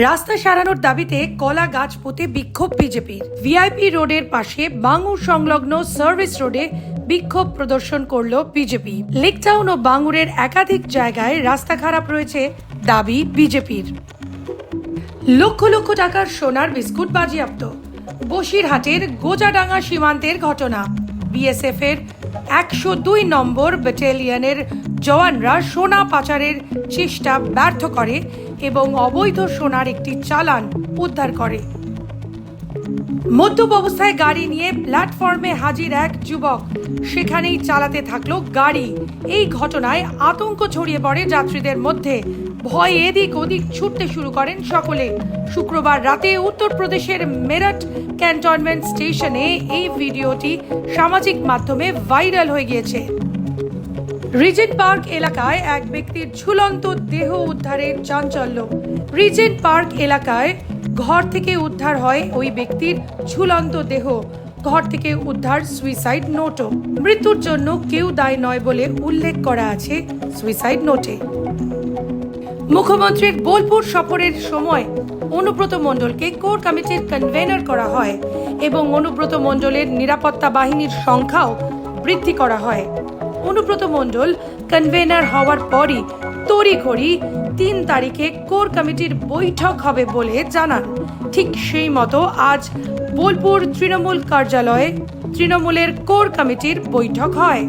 রাস্তা সারানোর দাবিতে কলা গাছ পুঁতে বিক্ষোভ বিজেপির। ভিআইপি রোডের পাশে বাঙুর সংলগ্ন সার্ভিস রোডে বিক্ষোভ প্রদর্শন করল বিজেপি। লেকটাউন ও বাঙুরের একাধিক জায়গায় রাস্তা খারাপ রয়েছে দাবি বিজেপির। লক্ষ লক্ষ টাকার সোনার বিস্কুট বাজেয়াপ্ত। বসিরহাটের গোজাডাঙ্গা সীমান্তের ঘটনা। বিএসএফ এর একশো দুই নম্বর ব্যাটালিয়নের জওয়ানরা সোনা পাচারের চেষ্টা ব্যর্থ করে এবং অবৈধ সোনার একটি চালান উদ্ধার করে। মদ্যপ অবস্থায় গাড়ি নিয়ে প্ল্যাটফর্মে হাজির এক যুবক। সেখানেই চালাতে থাকল গাড়ি। এই ঘটনায় আতঙ্ক ছড়িয়ে পড়ে যাত্রীদের মধ্যে। ভয় এদিক ওদিক ছুটতে শুরু করেন সকলে। শুক্রবার রাতে উত্তরপ্রদেশের মেরঠ ক্যান্টনমেন্ট স্টেশনে এই ভিডিওটি সামাজিক মাধ্যমে ভাইরাল হয়ে গিয়েছে। রিজেন্ট পার্ক এলাকায় এক ব্যক্তির ঝুলন্ত দেহ উদ্ধারের চাঞ্চল্য। রিজেন্ট পার্ক এলাকায় ঘর থেকে উদ্ধার হয় ওই ব্যক্তির ঝুলন্ত দেহ। ঘর থেকে উদ্ধার সুইসাইড নোটও। মৃত্যুর জন্য কেউ দায় নয় বলে উল্লেখ করা আছে সুইসাইড নোটে। মুখ্যমন্ত্রীর বোলপুর সফরের সময় অনুব্রত মণ্ডলকে কোর কমিটির কনভেনার করা হয় এবং অনুব্রত মণ্ডলের নিরাপত্তা বাহিনীর সংখ্যাও বৃদ্ধি করা হয়। অনুব্রত মণ্ডল কনভেনার হওয়ার পরই তড়িঘড়ি তিন তারিখে কোর কমিটির বৈঠক হবে বলে জানান। ঠিক সেই মতো আজ বোলপুর তৃণমূল কার্যালয়ে তৃণমূলের কোর কমিটির বৈঠক হয়।